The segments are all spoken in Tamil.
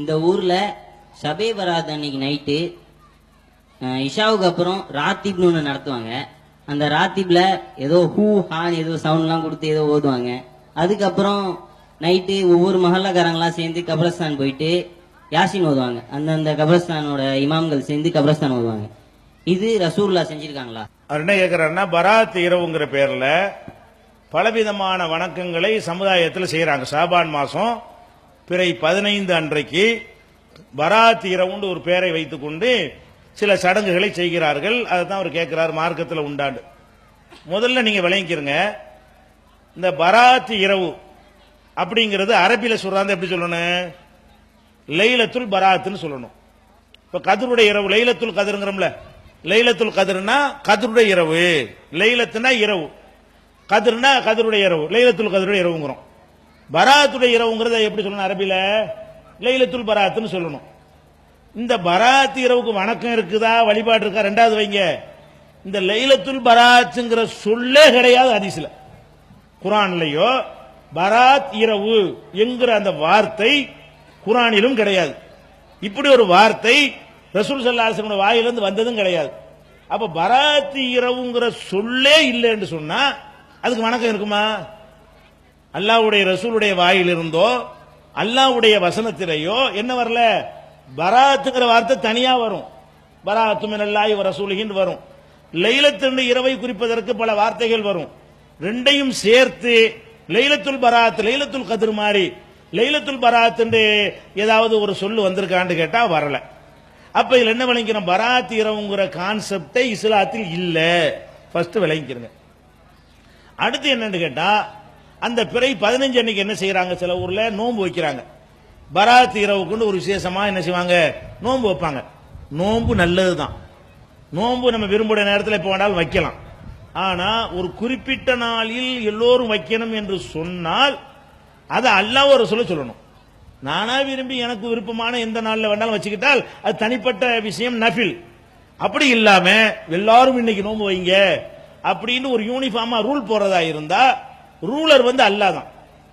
இந்த ஊரில் ஷபே பராத் அன்னைக்கு நைட்டு இஷாவுக்கு அப்புறம் ராத்திப்னு ஒன்று நடத்துவாங்க. அந்த ராத்திப்ல ஏதோ ஹூ ஹான் ஏதோ சவுண்ட்லாம் கொடுத்து ஏதோ ஓதுவாங்க. அதுக்கப்புறம் நைட்டு ஒவ்வொரு மஹல்லாக்காரங்களாம் சேர்ந்து கபரஸ்தான் போயிட்டு யாசின் ஓதுவாங்க. அந்தந்த கபரஸ்தானோட இமாம்கள் சேர்ந்து கபரஸ்தான் ஓதுவாங்க. இது ரசூல்லா செஞ்சிருக்காங்களா? அவர் என்ன கேட்கிறாருன்னா பராத் இரவுங்கிற பேர்ல பலவிதமான வணக்கங்களை சமுதாயத்தில் செய்யறாங்க சாபான் மாசம் பிறை பதினைந்து அன்றைக்கு பராத் இரவுன்னு ஒரு பேரை வைத்துக்கொண்டு சில சடங்குகளை செய்கிறார்கள். அதை தான் அவர் கேட்கிறார் மார்க்கத்தில் உண்டாண்டு. முதல்ல நீங்க விளங்கிக்கிறங்க. இந்த பராத்து இரவு அப்படிங்கிறது அரபியில் சொல்றாங்க எப்படி சொல்லணும்? லைலத்துல் பராத்துன்னு சொல்லணும். இப்ப கதருடைய இரவு லைலத்துல் கதிருங்கிறோம்ல. லைலத்துல் கதிர்னா கதருடைய இரவு. லைலத்துனா இரவு. கதிர்னா கதருடைய இரவு. லைலத்துல் கதருடைய இரவுங்கிறோம். பராத்துடைய இரவுங்கிறத எப்படி சொல்லணும் அரபில? லைலத்துல் பராத்துன்னு சொல்லணும். இந்த பராத் இரவுக்கு வணக்கம் இருக்குதா? வழிபாடு இருக்கா? ரெண்டாவது வைங்க. இந்த லைலத்துல் பராத்துங்கிற சொல்லே கிடையாது அதிசல குரான்லையோ பராத் இரவு என்கிற அந்த வார்த்தை குரானிலும் கிடையாது. இப்படி ஒரு வார்த்தை ரசூல் சல்லாசனோட வாயிலிருந்து வந்ததும் கிடையாது. அப்ப பராத் இரவுங்கிற சொல்லே இல்லைன்னு சொன்னா அதுக்கு வணக்கம் இருக்குமா? அல்லாவுடைய ரசூலுடைய வாயிலிருந்தோ அல்லாஹ்வுடைய வசனத்திலேயோ என்ன வரல? பராத்துங்கிற வார்த்தை தனியா வரும். பராத்து மினல்லாஹி வ ரசூலிஹின்னு வரும். லைலத்தின் இரவை குறிப்பதற்கு பல வார்த்தைகள் வரும். ரெண்டையும் சேர்த்து லைலத்துல் பராத் லைலத்துல் கதிர் மாதிரி லைலத்துல் பராத் ஏதாவது ஒரு சொல்லு வந்திருக்கான்னு கேட்டா வரல. அப்ப இதுல என்ன விளங்கிறோம் பராத் இரவுங்கிற கான்செப்டே இஸ்லாத்தில் இல்ல. ஃபர்ஸ்ட் விளங்கிக்கிறங்க அடுத்து என்னன்னு கேட்டா அந்த பிறை பதினஞ்சு அன்னைக்கு என்ன செய்யறாங்க? சில ஊர்ல நோன்பு வைக்கிறாங்க. பராத் இரவுக்குன்னு ஒரு விசேஷமா என்ன செய்வாங்க? நோன்பு வைப்பாங்க. நோன்பு நல்லதுதான். நோன்பு நம்ம விரும்புகிற நேரத்தில் எப்போ வேணாலும் வைக்கலாம். ஆனா ஒரு குறிப்பிட்ட நாளில் எல்லோரும் வைக்கணும் என்று சொன்னால் அதை அல்லாஹ் ஒரு சொல்ல சொல்லணும். நானா விரும்பி எனக்கு விருப்பமான எந்த நாளில் வேணாலும் வச்சுக்கிட்டால் அது தனிப்பட்ட விஷயம் நஃபில். அப்படி இல்லாம எல்லாரும் இன்னைக்கு நோன்பு வைங்க அப்படின்னு ஒரு யூனிஃபார்மா ரூல் போறதா இருந்தா ரூலர் வந்து அல்லாஹ் தான்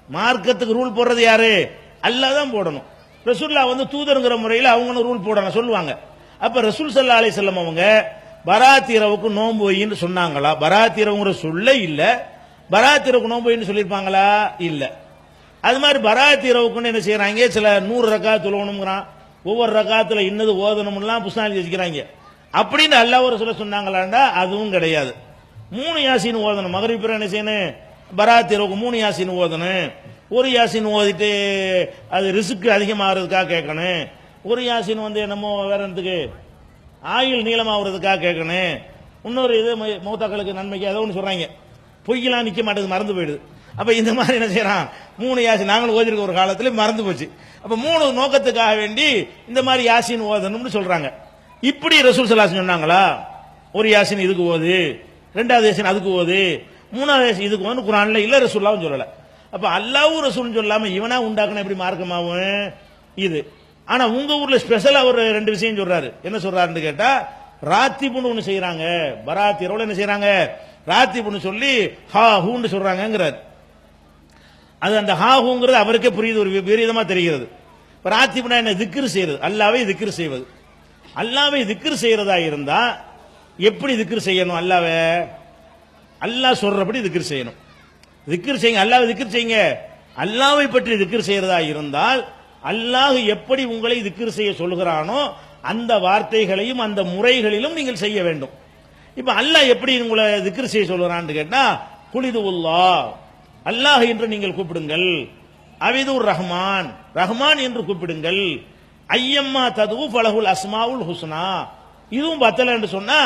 மார்க்கத்துக்கு ரூல் போடுறது யாரு? அல்லாஹ் தான் போடணும். ரசூல்லா வந்து தூதருங்கிற முறையில் அவங்களும் ரூல் போடணும் சொல்லுவாங்க. அப்ப ரசூல் சல்லா அலி செல்லம் அவங்க பராத்திரவுக்கு நோன்பு வைன்னு சொன்னாங்களா? பராத்திரவுங்கிற சொல்ல இல்ல. பராத்திரவுக்கு நோன்பு வைன்னு சொல்லியிருப்பாங்களா? இல்ல. அது மாதிரி பராத்திரவுக்குன்னு என்ன செய்யறாங்க சில நூறு ரக்கா தொழுவணுங்கிறான் ஒவ்வொரு ரகாத்துல இன்னது ஓதணும்லாம் புஸ்தகம் வச்சுக்கிறாங்க. அப்படின்னு அல்லாஹ் ஒரு சொல்ல சொன்னாங்களாண்டா? அதுவும் கிடையாது. மூணு யாசின்னு ஓதணும். மகரிப்பிரா என்ன செய்யணும்? பராத் இரவுக்கு மூணு யாசின் ஓதணும். ஒரு யாசின் ஓதிட்டு அது ரிஸ்க்கு அதிகமாகிறதுக்காக கேட்கணும். ஒரு யாசின் வந்து என்னமோ வேற என்னத்துக்கு? ஆயுள் நீளமாகிறதுக்காக கேட்கணும். இன்னொரு இது மூத்தாக்களுக்கு நன்மைக்கு ஏதோ ஒன்று சொல்கிறாங்க பொய்யெல்லாம் நிற்க மாட்டேது மறந்து போயிடுது. அப்போ இந்த மாதிரி என்ன செய்கிறான் மூணு யாசின் நாங்களும் ஓதிருக்க ஒரு காலத்தில் மறந்து போச்சு. அப்போ மூணு நோக்கத்துக்காக வேண்டி இந்த மாதிரி யாசின் ஓதணும்னு சொல்கிறாங்க இப்படி ரசூல் சலாசன் சொன்னாங்களா? ஒரு யாசின் இதுக்கு ஓது ரெண்டாவது யாசின் அதுக்கு ஓது மூணாவது இதுக்கு வந்து குரான்ல இல்ல ரசூல்லாவும் சொல்லல. அப்ப அல்லாவும் ரசூல்னு சொல்லாம இவனா உண்டாக்கணும் எப்படி மார்க்கமாவும் இது. ஆனா உங்க ஊர்ல ஸ்பெஷலா அவர் ரெண்டு விஷயம் சொல்றாரு. என்ன சொல்றாருன்னு கேட்டா ராத்திபுன்னு ஒண்ணு செய்யறாங்க பராத் இரவுல என்ன செய்யறாங்க ராத்திபுன்னு சொல்லி ஹா ஹூன்னு சொல்றாங்கிறாரு அது அந்த ஹா ஹூங்கிறது அவருக்கே புரியுது ஒரு விபரீதமா தெரிகிறது. ராத்தி புண்ணா என்ன? திக்ரு செய்யறது. அல்லாவே திக்ரு செய்வது. அல்லாவே திக்ரு செய்யறதா இருந்தா எப்படி திக்ரு செய்யணும் அல்லாவே? அல்லாஹ் சொல்றபடி திக்ர் செய்யணும். திக்ர் செய்யுங்க அல்லாஹ் திக்ர் செய்யுங்க. அல்லாவை பற்றி திக்ர் செய்யறதா இருந்தால் அல்லாஹ் எப்படி உங்களை திக்ர் செய்ய சொல்கிறானோ அந்த வார்த்தைகளையும் அந்த முறைகளிலும் நீங்கள் செய்ய வேண்டும். இப்ப அல்லாஹ் எப்படி உங்களை திக்ர் செய்ய சொல்கிறான்னு கேட்டா குளிது உல்லா அல்லாஹ் என்று நீங்கள் கூப்பிடுங்கள். அவிதுர் ரஹ்மான். ரஹ்மான் என்று கூப்பிடுங்கள். ஐயம்மா ததுவு பலகுல் அஸ்மாவுல் ஹுஸ்னா. இதுவும் பத்தல என்று சொன்னா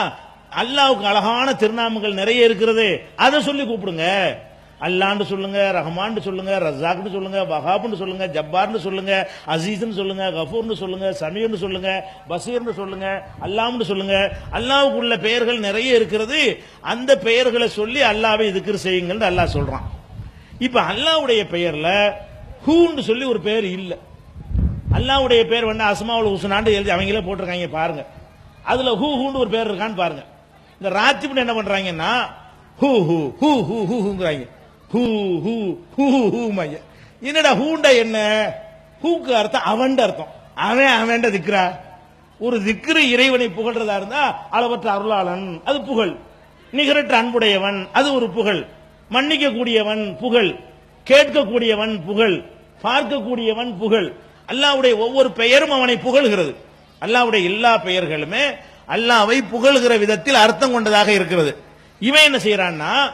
அல்லாவுக்கு அழகான திருநாமங்கள் நிறைய இருக்கிறது அதை சொல்லி கூப்பிடுங்க. அல்லாண்டு சொல்லுங்க ரஹ்மான்னு சொல்லுங்க ரஸாக்னு சொல்லுங்க வஹாப்னு சொல்லுங்க ஜப்பார்னு சொல்லுங்க அசீஸ்னு சொல்லுங்க கஃபூர்னு சொல்லுங்க சமீர்னு சொல்லுங்க பசீர்னு சொல்லுங்க அல்லாம்னு சொல்லுங்க. அல்லாவுக்கு உள்ள பெயர்கள் நிறைய இருக்கிறது அந்த பெயர்களை சொல்லி அல்லாவை இதுக்கு செய்யுங்கன்னு அல்லாஹ் சொல்றான். இப்ப அல்லாவுடைய பெயர்ல ஹூன்னு சொல்லி ஒரு பெயர் இல்லை. அல்லாவுடைய பேர் வந்து அஸ்மாவுல் ஹுசனாண்டு எழுதி அவங்களே போட்டிருக்காங்க பாருங்க. அதுல ஹூ ஹூன்னு ஒரு பேர் இருக்கான்னு பாருங்க. இந்த ராத்திபுன்னு என்ன பண்றாங்கன்னா ஹூ ஹூ ஹூ ஹூ ஹூங்கிறாங்க. ஹூ ஹூ ஹூ ஹூ ஹூ என்னடா ஹூண்டா என்ன? ஹூக்கு அர்த்தம் அவன் அர்த்தம். அவன் அவன்ட திக்ரா. ஒரு திக்ரு இறைவனை புகழ்றதா இருந்தா அளவற்ற அருளாளன் அது புகழ். நிகரற்ற அன்புடையவன் அது ஒரு புகழ். மன்னிக்க கூடியவன் புகழ். கேட்கக்கூடியவன் புகழ். பார்க்கக்கூடியவன் புகழ். அல்லாவுடைய ஒவ்வொரு பெயரும் அவனை புகழ்கிறது. அல்லாவுடைய எல்லா பெயர்களுமே அல்லாவை புகழ்கிற விதத்தில் அர்த்தம் கொண்டதாக இருக்கிறது. இவன் என்ன செய்யறான்னா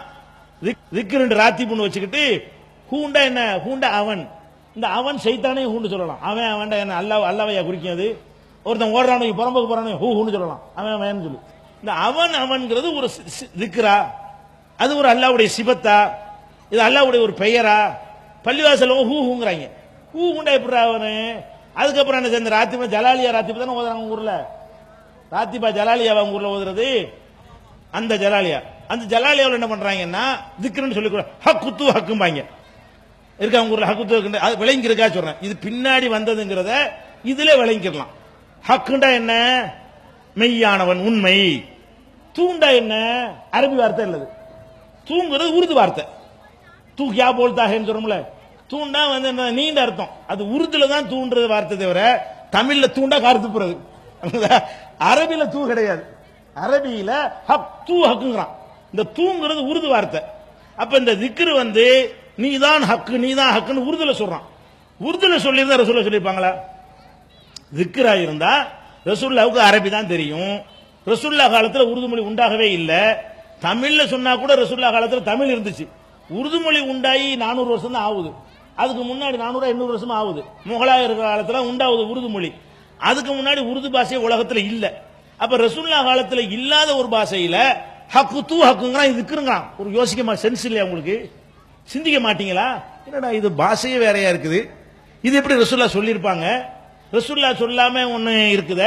ராத்தி பொண்ணு வச்சுக்கிட்டு ஹூண்டா என்ன ஹூண்டா அவன். இந்த அவன் சைத்தானே ஹூண்டு சொல்லலாம். அவன் அவன்டா என்ன அல்லாஹ் அல்லாவையா குறிக்கும் அது? ஒருத்தன் ஓடுறானு புறம்புக்கு போறானு ஹூ ஹூன்னு சொல்லலாம். அவன் அவன் சொல்லு. இந்த அவன் அவன்கிறது ஒரு சி- திக்ரா. அது ஒரு அல்லாவுடைய சிபத்தா. இது அல்லாவுடைய ஒரு பெயரா. பள்ளிவாசல் ஹூ ஹூங்கிறாங்க. ஹூ ஹூண்டா எப்படி அவனு? அதுக்கப்புறம் என்ன சேர்ந்த ராத்திரி ஜலாலியா ராத்திரி தானே ஓதுறாங்க ஊர்ல? ராத்திபா ஜலாலியா அவங்க ஊர்ல ஓதுறது? அந்த ஜலாலியா. அந்த ஜலாலியாவில் என்ன பண்றாங்கன்னா திக்ருன்னு சொல்லி கூட ஹக்குத்து ஹக்கும்பாங்க. இருக்கா அவங்க ஊர்ல? ஹக்குத்து ஹக்குண்டு அது விளங்கி சொல்றேன். இது பின்னாடி வந்ததுங்கிறத இதுல விளங்கிடலாம். ஹக்குண்டா என்ன? மெய்யானவன் உண்மை. தூண்டா என்ன? அரபி வார்த்தை இல்லது. தூங்குறது உருது வார்த்தை. தூக்கியா போல் போல்தாகன்னு சொல்றோம்ல. தூண்டா வந்து என்ன நீண்ட அர்த்தம். அது உருதுல தான் தூண்டுறது வார்த்தை தவிர தமிழ்ல தூண்டா கருத்து போறது. அரபியில தூ கிடையாது. அரபியில ஹக் தூ ஹக்குங்கிறான். இந்த தூங்கிறது உருது வார்த்தை. அப்ப இந்த திக்ரு வந்து நீ தான் ஹக்கு நீ தான் ஹக்குன்னு உருதுல சொல்றான். உருதுல சொல்லியிருந்தா ரசூல சொல்லியிருப்பாங்களா? திக்ரா இருந்தா ரசூல்லாவுக்கு அரபி தான் தெரியும். ரசூல்லா காலத்தில் உருது மொழி உண்டாகவே இல்லை. தமிழ்ல சொன்னா கூட ரசூல்லா காலத்தில் தமிழ் இருந்துச்சு. உருது மொழி உண்டாகி நானூறு வருஷம் தான் ஆகுது அதுக்கு முன்னாடி நானூறு எண்ணூறு வருஷம் ஆகுது முகலாயர் காலத்தில் உண்டாகுது உருது மொழி. அதுக்கு முன்னாடி உருது பாஷை உலகத்துல இல்ல. அப்ப ரசூல்லா காலத்துல இல்லாத ஒரு பாஷையில ஹக்கு தூ ஹக்குங்கிறான் இது இருக்குங்கிறான் ஒரு யோசிக்க சென்ஸ் இல்லையா உங்களுக்கு? சிந்திக்க மாட்டீங்களா? என்னடா இது பாஷையே வேறையா இருக்குது? இது எப்படி ரசூல்லா சொல்லியிருப்பாங்க? ரசூல்லா சொல்லாம ஒன்று இருக்குத?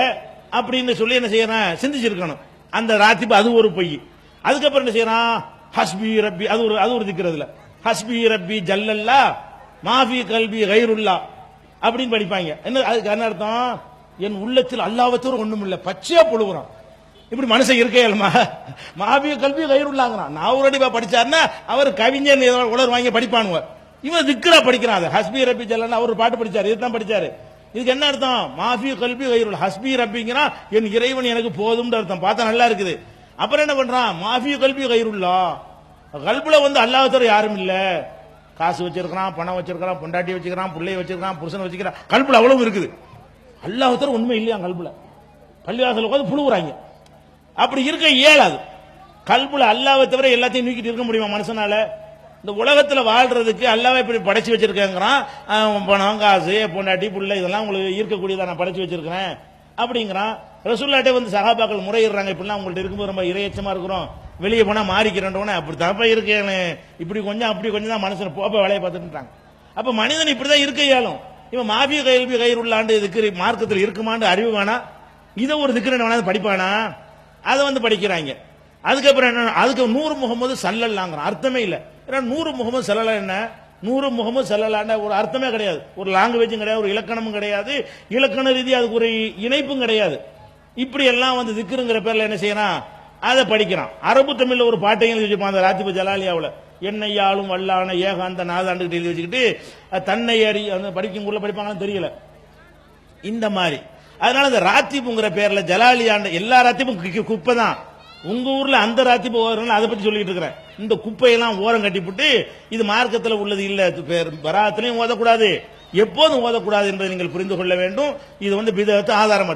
அப்படின்னு சொல்லி என்ன செய்யறான்? சிந்திச்சிருக்கணும். அந்த ராத்திப்பு அது ஒரு பொய். அதுக்கப்புறம் என்ன செய்யறான்? ஹஸ்பி ரப்பி அது ஒரு அது ஒரு திக்கிறதுல ஹஸ்பி ரப்பி ஜல்லல்லா மாஃபி கல்வி கைருல்லா அப்படின்னு படிப்பாங்க. என்ன அதுக்கு என்ன அர்த்தம்? என் உள்ளத்தில் அல்லாவத்தோர் ஒண்ணும் இல்லை பச்சையா புழுகுறான். இப்படி மனுஷன் இருக்கையல்மா மாபிய கல்வி கைருள்ளாங்கிறான் நான் ஒரு அடிப்பா படிச்சாருன்னா அவர் கவிஞர் உலர் வாங்கி படிப்பானுவ. இவன் திக்ரா படிக்கிறான் அது. ஹஸ்பி ரப்பி ஜல்லன் அவர் பாட்டு படிச்சாரு இதுதான் படிச்சாரு. இதுக்கு என்ன அர்த்தம்? மாஃபி கல்வி கயிறுள். ஹஸ்பி ரப்பிங்கிறான் என் இறைவன் எனக்கு போதும்ன்ற அர்த்தம். பார்த்தா நல்லா இருக்குது. அப்புறம் என்ன பண்றான்? மாஃபி கல்வி கயிறுள்ளா. கல்புல வந்து அல்லாஹ் யாரும் இல்ல. காசு வச்சிருக்கிறான் பணம் வச்சிருக்கிறான் பொண்டாட்டி வச்சிருக்கிறான் பிள்ளைய வச்சிருக்கான் புருஷன் வச்சிருக்கிறான். கல்புல அவ்வளவு இருக்குது. அல்லாஹத்தர் உண்மை இல்லையா கல்புல? பள்ளிவாசல் உட்காந்து புழுவுறாங்க. அப்படி இருக்க இயலாது. கல்புல அல்லாவை தவிர எல்லாத்தையும் நீக்கிட்டு இருக்க முடியுமா மனுஷனால? இந்த உலகத்துல வாழ்றதுக்கு அல்லாவை இப்படி படைச்சு வச்சிருக்கேங்கிறான். பணம் காசு பொண்டாட்டி புள்ள இதெல்லாம் உங்களுக்கு இருக்கக்கூடியதா நான் படைச்சு வச்சிருக்கிறேன் அப்படிங்கிறான். ரசூல்லாட்டே வந்து சகாபாக்கள் முறையிடுறாங்க. இப்படிலாம் உங்கள்ட்ட இருக்கும்போது ரொம்ப இரையச்சமா இருக்கிறோம். வெளியே போனா மாறிக்கிறேன் அப்படி தப்பா இருக்கேன்னு இப்படி கொஞ்சம் அப்படி கொஞ்சம் தான் மனுஷன் போப்ப வேலையை பார்த்துட்டுறாங்க அப்ப மனிதன் இப்படிதான் இருக்க இயலும். இவன் மாபிய கல்வி கயிறுள்ளாண்டு இதுக்கு மார்க்கத்தில் இருக்குமான்னு அறிவு வேணா இதை ஒரு திக்கிறன் வேணாலும் படிப்பானா? அதை வந்து படிக்கிறாங்க. அதுக்கப்புறம் என்ன அதுக்கு நூறு முகமது சல்லல்லாங்கிறான் அர்த்தமே இல்லை. ஏன்னா நூறு முகமது சல்லல்லா என்ன? நூறு முகமது சல்லல்லாண்ட ஒரு அர்த்தமே கிடையாது. ஒரு லாங்குவேஜும் கிடையாது ஒரு இலக்கணமும் கிடையாது. இலக்கண ரீதி அதுக்கு ஒரு இணைப்பும் கிடையாது. இப்படி எல்லாம் வந்து திக்குங்கிற பேர்ல என்ன செய்யறான்? அதை படிக்கிறான். அரபு தமிழ்ல ஒரு பாட்டையும் எழுதி அந்த ராத்திப ஜலாலியாவில். என்னையாலும் வல்லான ஏகாந்த நாதாண்டு எழுதி வச்சுக்கிட்டு தன்னை அறி அந்த படிக்கும் ஊர்ல படிப்பாங்கன்னு தெரியல. இந்த மாதிரி. அதனால இந்த ராத்திபுங்கிற பேர்ல ஜலாலியாண்ட எல்லா ராத்திப்பும் கு- குப்பை தான் உங்க ஊர்ல அந்த ராத்திப்பு ஓரம் அதை பத்தி சொல்லிட்டு இருக்கிறேன். இந்த குப்பையெல்லாம் ஓரம் கட்டிப்புட்டு இது மார்க்கத்தில் உள்ளது இல்ல வராத்திலையும் பேர் ஓதக்கூடாது. எப்போதும் ஓதக்கூடாது என்பதை நீங்கள் புரிந்து கொள்ள வேண்டும். இது வந்து பிதத்து ஆதாரம்